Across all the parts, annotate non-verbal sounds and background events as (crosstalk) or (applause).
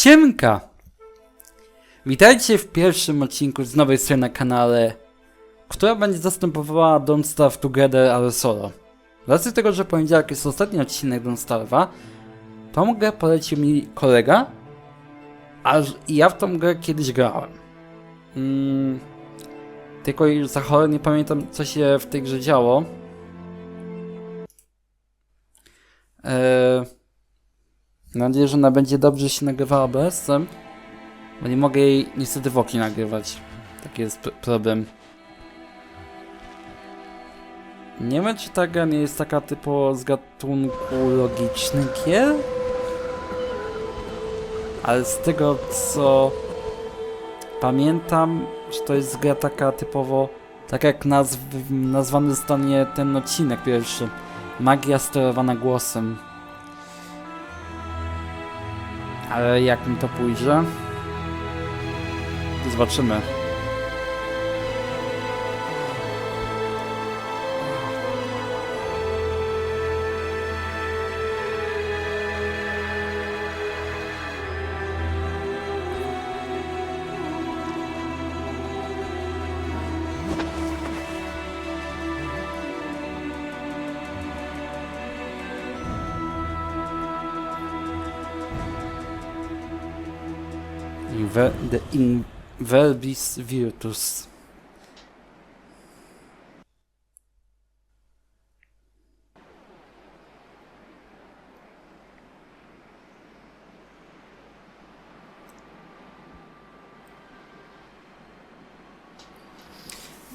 Siemka! Witajcie w pierwszym odcinku z nowej serii na kanale, która będzie zastępowała Don't Starve Together, ale solo. Racji tego, że poniedziałek jest ostatni odcinek Don't Starve'a, tą grę polecił mi kolega, a ja w tą grę kiedyś grałem. Mm, tylko już za cholerę nie pamiętam, co się w tej grze działo. Eee, Mam nadzieję, że ona będzie dobrze się nagrywała OBS-em, bo nie mogę jej niestety w oki nagrywać. Taki jest problem. Nie wiem, czy ta gra nie jest taka typowo z gatunku logiczny gier, ale z tego co pamiętam, że to jest gra taka typowo, tak jak nazw nazwany zostanie ten odcinek pierwszy. Magia sterowana głosem. Ale jak mi to pójdzie? Zobaczymy. The Inverbis Virtus.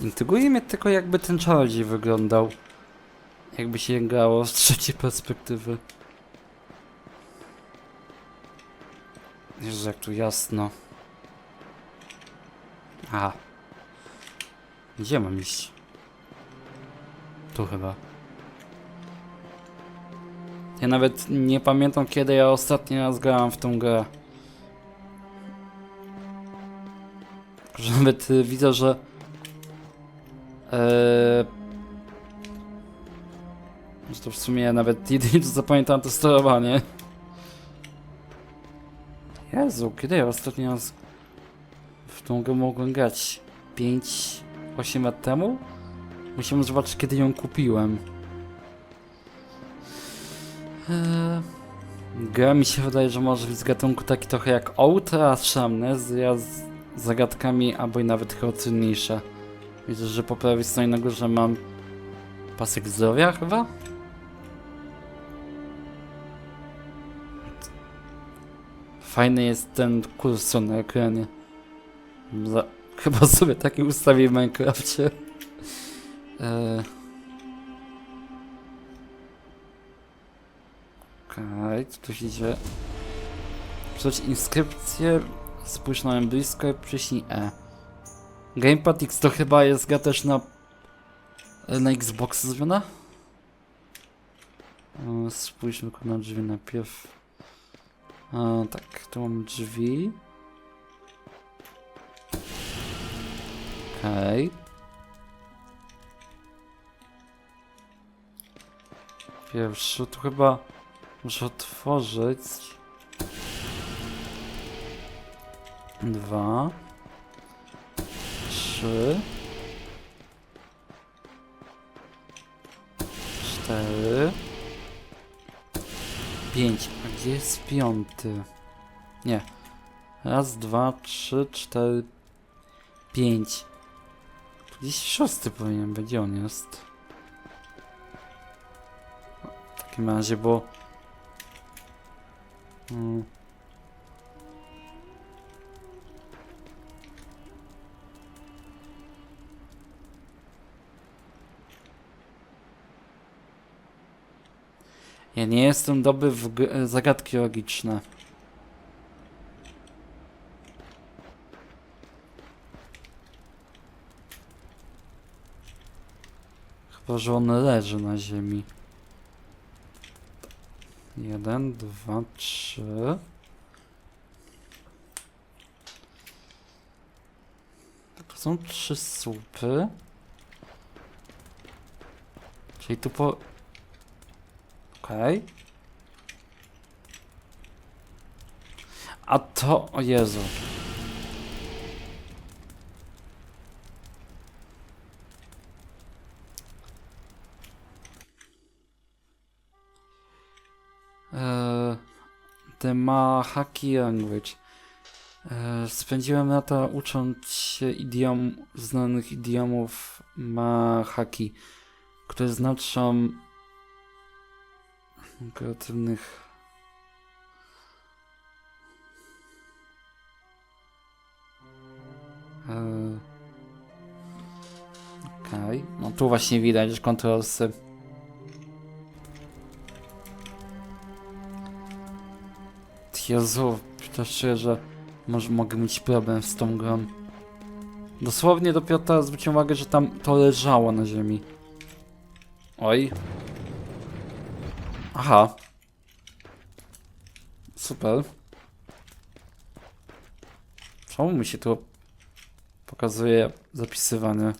Mnie tylko jakby ten czarodziej wyglądał. Jakby się grało z trzeciej perspektywy. Jezu, jak tu jasno. A. Gdzie mam iść? Tu chyba. Ja nawet nie pamiętam kiedy ja ostatni raz grałem w tą grę. Nawet y, widzę, że że to w sumie nawet (laughs) jedynie co zapamiętam to sterowanie. Jezu, kiedy ja ostatni raz tą grę mogłem grać? 5-8 lat temu? Musimy zobaczyć, kiedy ją kupiłem. Eee, gra mi się wydaje, że może być z gatunku taki trochę jak Outra, Shamnes, z zagadkami, albo i nawet trudniejsze. Widzę, że po prawej stronie na górze mam pasek zdrowia chyba? Fajny jest ten kursor na ekranie. Za, (laughs) chyba sobie taki ustawię w Minecrafcie. Eee. Okej, tu się dzieje? Przeczytać inskrypcję, spójrz na blisko i przyśnij E. Gamepad X to chyba jest gra też na na Xbox zrobiona? E, Spójrzmy na drzwi najpierw. E, tak, tu mam drzwi. Okej. Pierwszy, tu chyba muszę otworzyć. Dwa. Trzy. Cztery. Pięć. A gdzie jest piąty? Nie. Raz, dwa, trzy, cztery, pięć. Gdzieś szósty powinien być, on jest? W takim razie, bo... Mm. Ja nie jestem dobry w zagadki logiczne. Chyba, on leży na ziemi. Jeden, dwa, trzy. To są trzy słupy. Czyli tu po... Okej. A to, o Jezu. The Mahaki Language. Eee, spędziłem lata ucząc się idiom, znanych idiomów Mahaki, które znaczą kreatywnych Eee, Okej, no tu właśnie widać, że Jezu, to szczerze, może mogę mieć problem z tą grą. Dosłownie dopiero teraz zwróciłem uwagę, że tam to leżało na ziemi. Oj. Aha. Super. Czemu mi się tu pokazuje zapisywanie?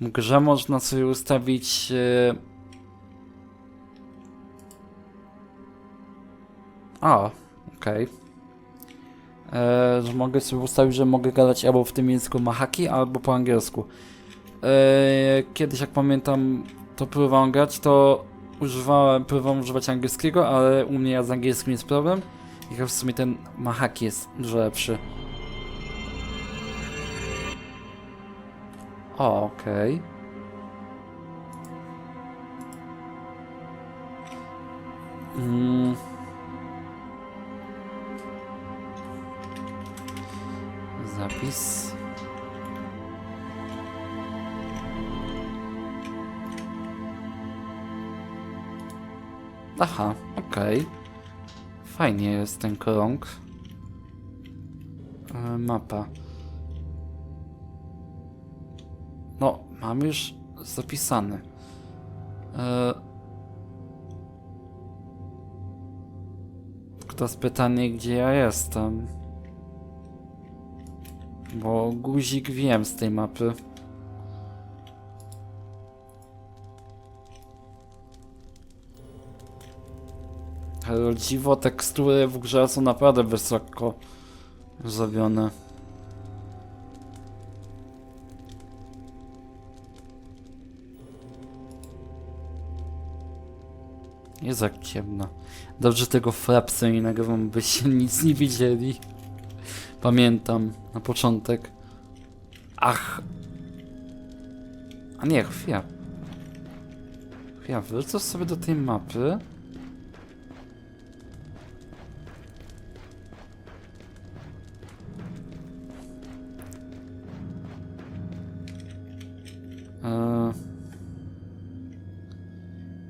W grze można sobie ustawić e... A, okej. E, Że mogę sobie ustawić, że mogę gadać albo w tym języku mahaki, albo po angielsku. E, Kiedyś, jak pamiętam, to próbowałem grać, to używałem, próbowałem używać angielskiego, ale u mnie ja z angielskim jest problem. I w sumie ten mahaki jest dużo lepszy. O, okej. Mm. Zapis. Aha, okej. Fajnie jest ten krąg. E, mapa. No, mam już zapisany. E... Tylko teraz pytanie, gdzie ja jestem. Bo guzik wiem z tej mapy. Ale dziwo tekstury w grze są naprawdę wysoko zrobione. Jest jak ciemno. Dobrze tego frapsa nie nagrywam, byście nic nie widzieli. Pamiętam na początek. Ach. A nie, chwila. Chwila, wrócę sobie do tej mapy. Eee,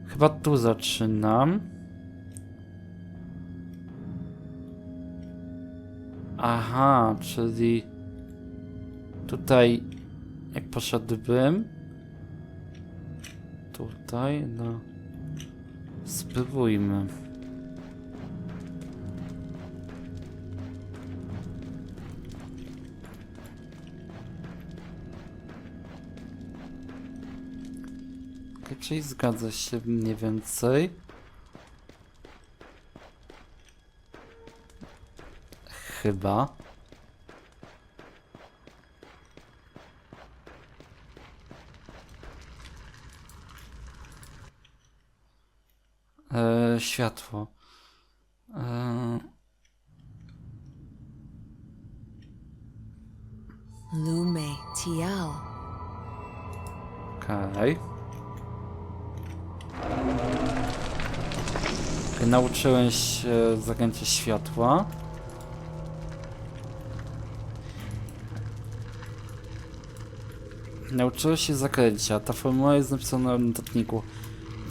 Chyba tu zaczynam. Aha, czyli tutaj jak poszedłbym tutaj, no spróbujmy. Czyli zgadza się mniej więcej. Chyba. E, światło. E, Lume Tiao. Okej. Okay, nauczyłem się zakręcie światła. Nauczyłem się zakręcia. Ta formuła jest napisana w notatniku.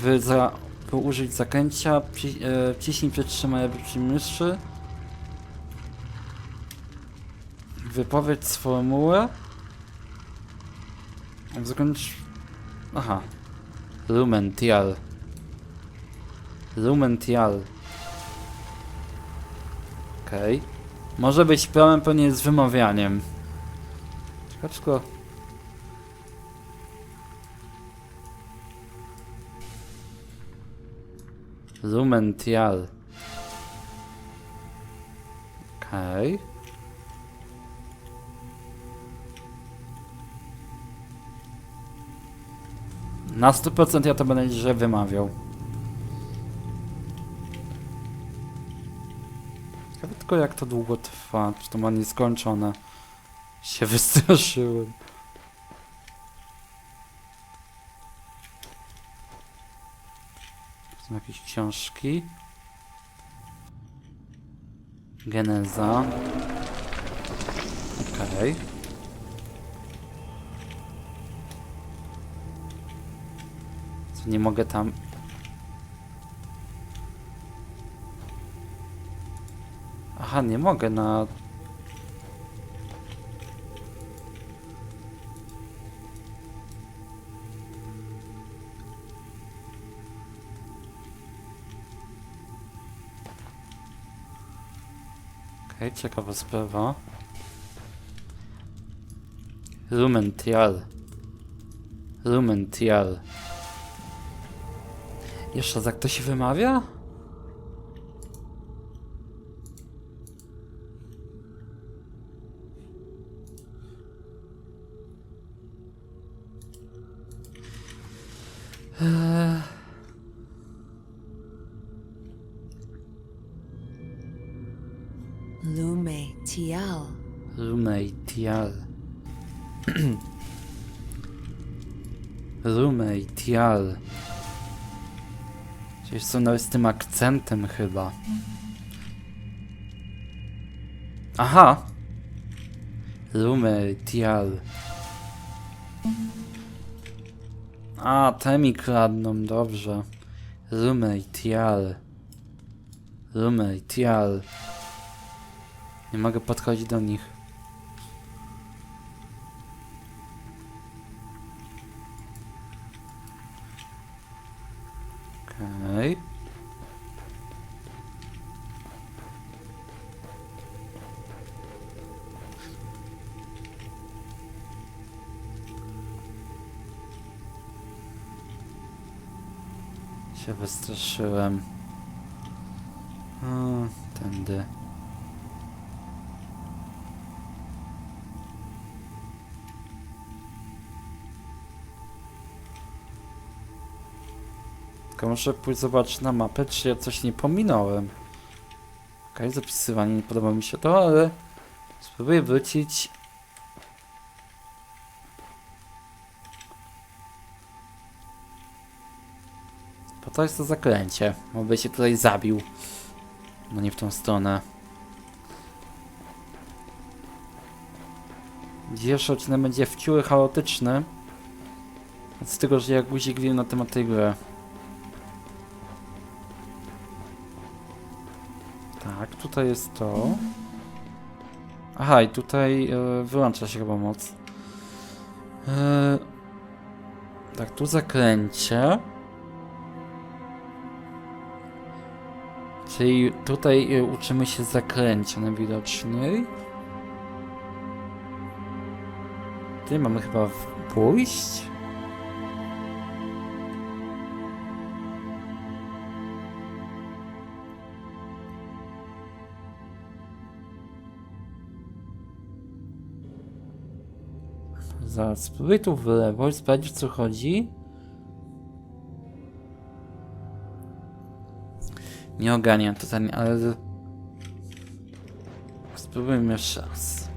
By, za, by użyć zakręcia, wci, e, wciśnij przytrzymaj przy myszy. Wypowiedz formułę. Zakończ... Aha. Lumential. Lumential. Okej. Może być problem pewnie z wymawianiem. Czekaczko. Lumential. Okej. Na 100% ja to będę źle wymawiał. Ciekawe tylko jak to długo trwa, czy to ma nieskończone. Się wystraszyłem. Jakieś książki. Geneza. Okej. Co nie mogę tam. Aha, nie mogę na. Okej, ciekawa sprawa. Lumential. Lumential. Jeszcze jak to się wymawia? Lume Tial. Lumential. Lumential. Czyli są nawet z tym akcentem chyba. Aha! Lumential. A, te mi kradną, dobrze. Lumential. Lumential. Nie mogę podchodzić do nich. Okej. Się wystraszyłem. O, tędy. Tylko muszę pójść zobaczyć na mapę, czy ja coś nie pominąłem. Okej, zapisywanie, nie podoba mi się to, ale spróbuję wrócić. Po to jest to zaklęcie, bo się tutaj zabił. No nie w tą stronę. Dzisiejszy odcinek będzie wciuły chaotyczny. Z tego, że jak guzik wiem na temat tej gry. Tak, tutaj jest to. Aha, i tutaj e, wyłącza się chyba moc. E, tak, tu zakręcie. Czyli tutaj e, uczymy się zakręcia najwidoczniej. Tutaj mamy chyba pójść. Zaraz, spróbuj tu w lewo i sprawdź co chodzi. Nie oganiam totalnie, ale... Spróbujmy jeszcze raz.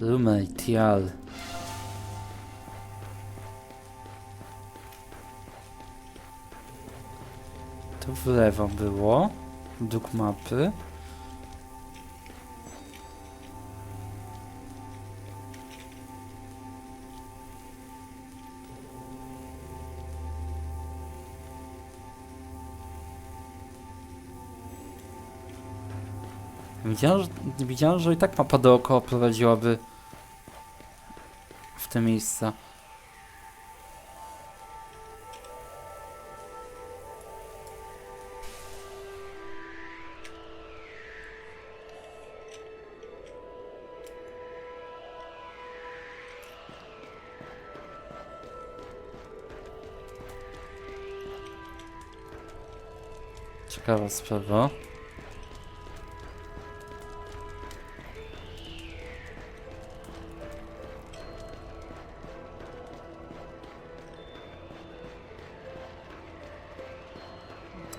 Lumetial. To w lewo było. Według mapy. Widziałem, że, widziałem, że i tak mapa dookoła prowadziłaby w te miejsca. Ciekawa sprawa.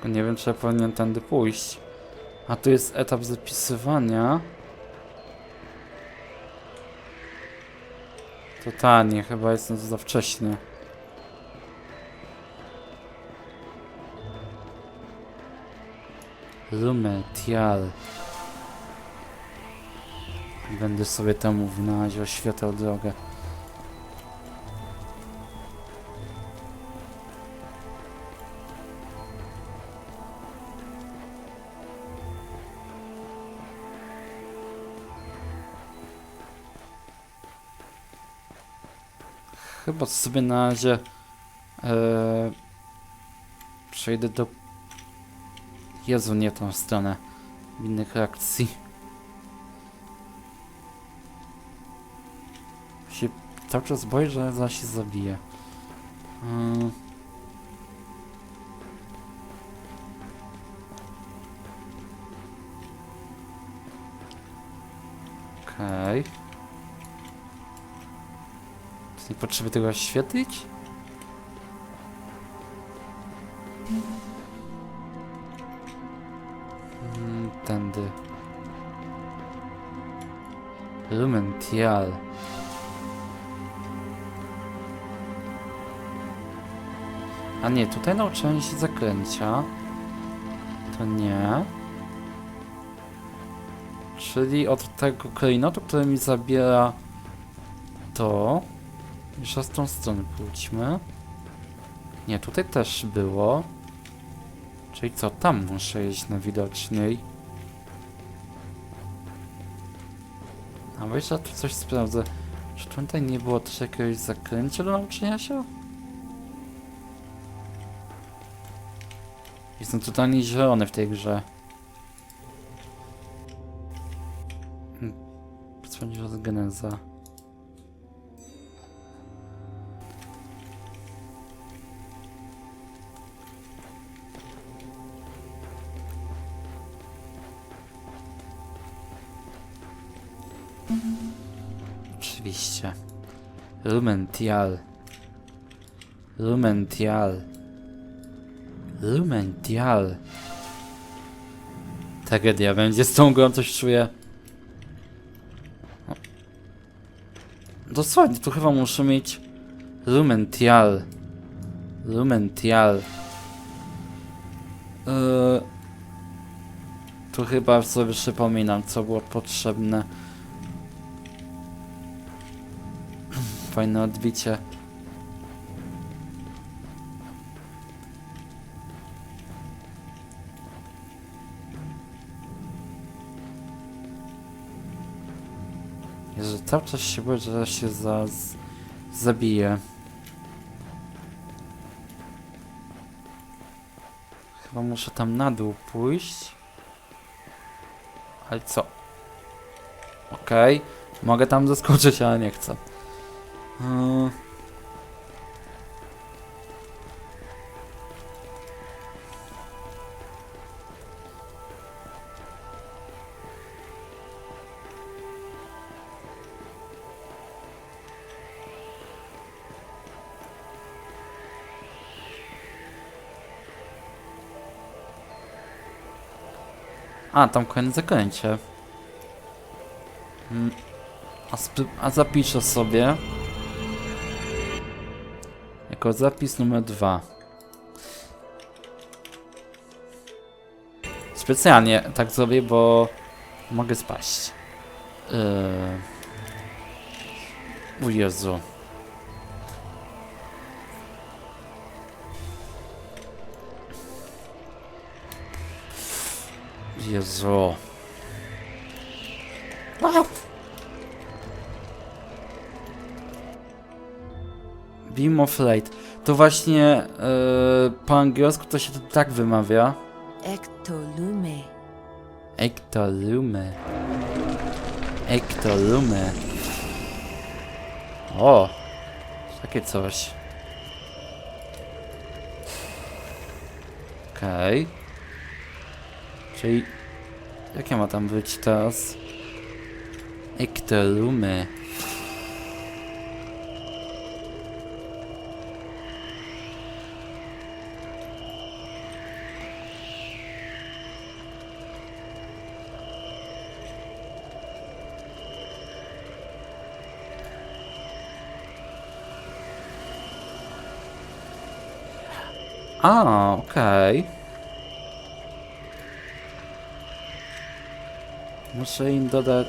Nie wiem, czy ja powinien tędy pójść. A tu jest etap zapisywania. Totalnie, chyba jestem za wcześnie. Lumetial. Będę sobie temu w razie oświetlał drogę. Chyba sobie na razie e, przejdę do Jezu, nie tą stronę innych reakcji. Się cały czas boję, że zaraz się zabije. Yy. Okej. Nie potrzeby tego oświetlić? Mm, Tędy. Lumential. A nie, tutaj nauczyłem się zakręcia. To nie. Czyli od tego klejnotu, który mi zabiera to. Jeszcze z tą strony pójdźmy. Nie, tutaj też było. Czyli co, tam muszę iść najwidoczniej. A weź, ja tu coś sprawdzę. Czy tutaj nie było też jakiegoś zakręcia do nauczenia się? Jestem totalnie zielony w tej grze. Hmm, Sprawdziła z geneza. Oczywiście. Lumential. Lumential. Lumential. Tragedia będzie z tą grą, coś czuję. O. Dosłownie, tu chyba muszę mieć Lumential. Lumential. Yy, tu chyba sobie przypominam, co było potrzebne. Fajne odbicie. Jezu, cały czas się boję, że się za, zabije. Chyba muszę tam na dół pójść. Ale co? Okej. Mogę tam zaskoczyć, ale nie chcę. A, tam kolejne zaklęcie. Mm. A, a zapiszę sobie. Jako zapis numer dwa. Specjalnie tak zrobię, bo mogę spaść. Yy... O Jezu. Jezu. Ah! Beam of Light. To właśnie yy, po angielsku to się to tak wymawia. Ectolume. Ektolume. Ektolume. O! Takie coś. Okej. Czyli... Jakie ma tam być teraz? Ektolumy. A, okej. Muszę im dodać...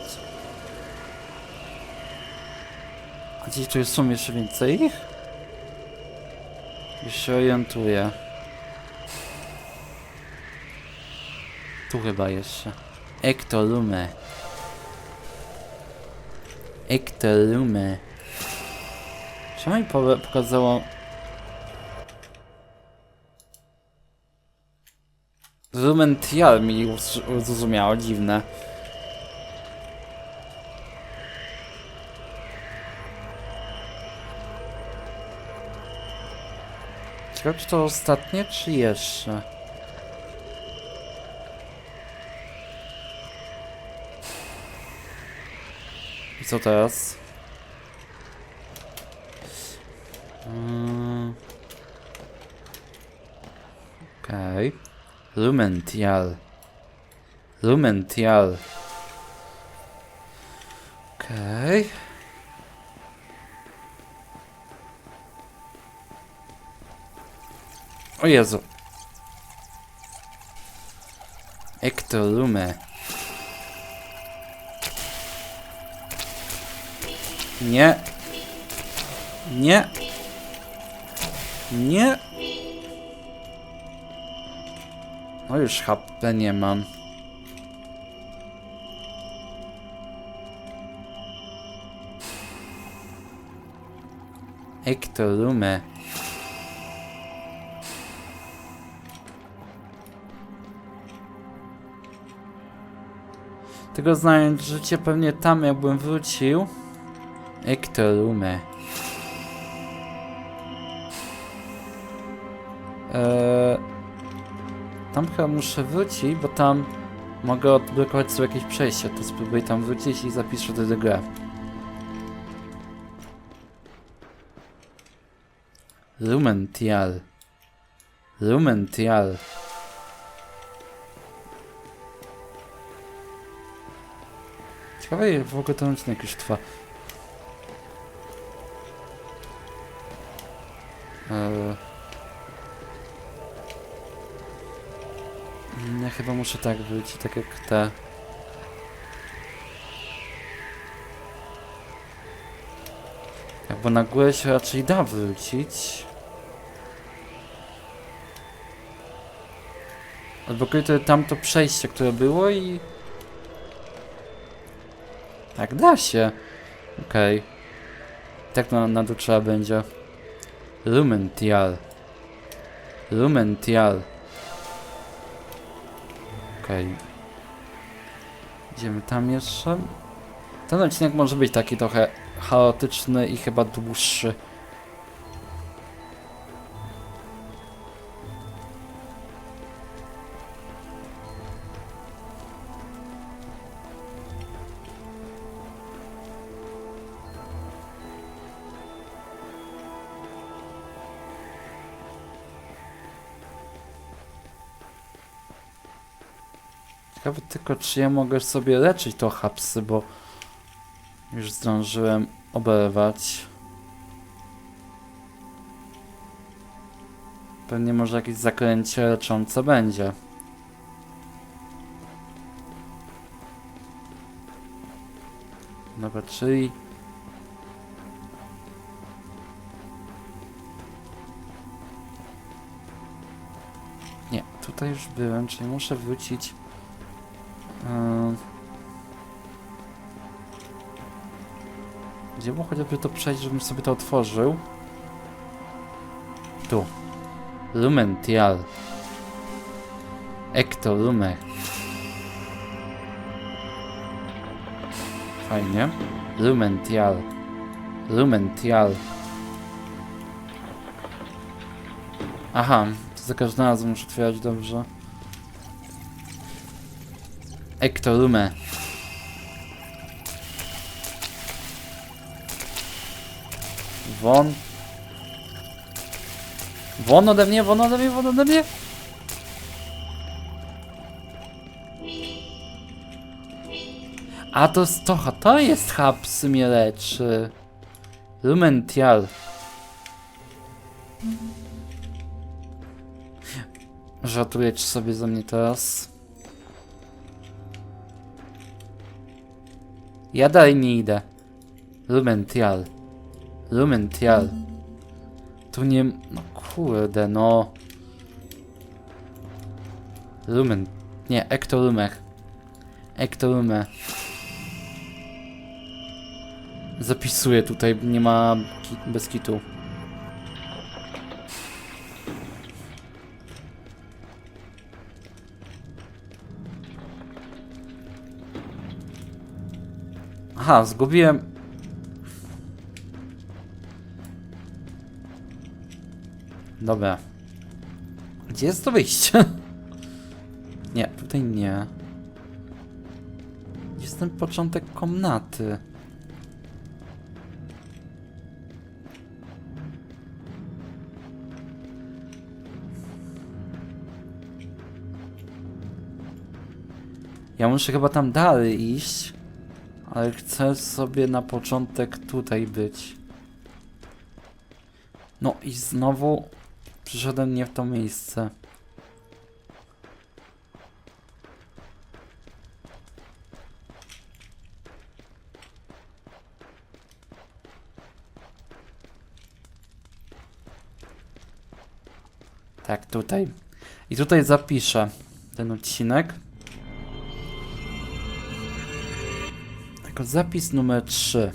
A gdzieś tu jest są jeszcze więcej ich? Już się orientuję. Tu chyba jeszcze. Ektolume. Ektolume. Czemu mi powe- pokazało... Lumential mi zrozumiało, dziwne. Ciekawe, czy to ostatnie, czy jeszcze? I co teraz? Mm. Okej. Lumential. Lumential. Okej. O Jezu. Ektolume. Nie. Nie. Nie. No już HP nie mam. Ektolume. Tego znając życie pewnie tam jakbym wrócił. Ektolume. Eee, tam chyba muszę wrócić, bo tam mogę odblokować sobie jakieś przejście. To spróbuję tam wrócić i zapiszę do grę. Lumential. Lumential. Ciekawe w ogóle ten odcinek już trwa. Ja chyba muszę tak wrócić, tak jak te. Tak, bo na górę się raczej da wrócić. Odblokuję to tamto przejście, które było i... Tak, da się. Okej. Tak na, na dół trzeba będzie. Lumential. Lumential. Okej. Idziemy tam jeszcze. Ten odcinek może być taki trochę chaotyczny i chyba dłuższy. Ciekawe tylko, czy ja mogę sobie leczyć to hapsy, bo już zdążyłem oberwać. Pewnie może jakieś zaklęcie leczące będzie. Dobra, czyli... Nie, tutaj już byłem, czyli muszę wrócić Gdzie było chociażby to przejść, żebym sobie to otworzył? Tu. Lumential. Ektolume. Fajnie. Lumential. Lumential. Aha, to za każdym razem muszę otwierać dobrze. Ektolume. Won. Won ode mnie, won ode mnie, won ode mnie. A to stocha, to jest hub w sumie leczy. Lumential. Żartujesz sobie ze mnie teraz. Ja dalej nie idę. Lumential. Lumential. Tu nie... No kurde, no. Lumen... Nie, Ektolumer. Ektolumer. Zapisuję tutaj, nie ma ki bez kitu. Aha, zgubiłem. Dobra. Gdzie jest to wyjście? (laughs) Nie, tutaj nie. Jest ten początek komnaty? Ja muszę chyba tam dalej iść. Ale chcę sobie na początek tutaj być. No i znowu przyszedłem nie w to miejsce. Tak, tutaj. I tutaj zapiszę ten odcinek. Jako zapis numer 3.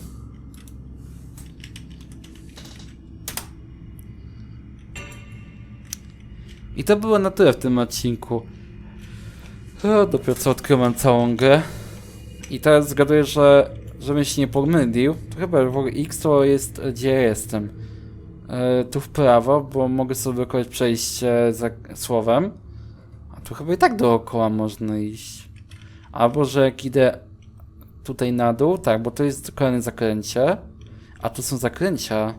I to było na tyle w tym odcinku. O, dopiero co odkryłem całą grę. I teraz zgaduję, że żebym się nie pomylił. To chyba w ogóle X to jest gdzie jestem. E, tu w prawo, bo mogę sobie wykonać przejście za słowem. A tu chyba i tak dookoła można iść. Albo, że jak idę tutaj na dół, tak, bo to jest kolejne zakręcie. A tu są zakręcia.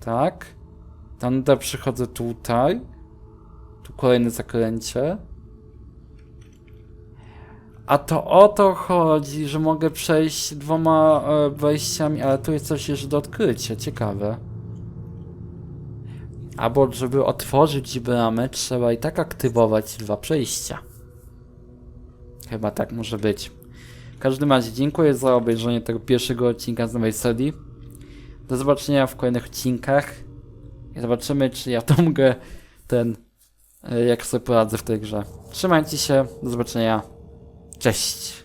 Tak. Tam przychodzę tutaj. Tu kolejne zakręcie. A to o to chodzi, że mogę przejść dwoma e, wejściami, ale tu jest coś jeszcze do odkrycia. Ciekawe. Albo żeby otworzyć bramę, trzeba i tak aktywować dwa przejścia. Chyba tak może być. W każdym razie dziękuję za obejrzenie tego pierwszego odcinka z nowej serii. Do zobaczenia w kolejnych odcinkach. I zobaczymy, czy ja tą grę (laughs) ten, jak sobie poradzę w tej grze. Trzymajcie się, do zobaczenia. Cześć.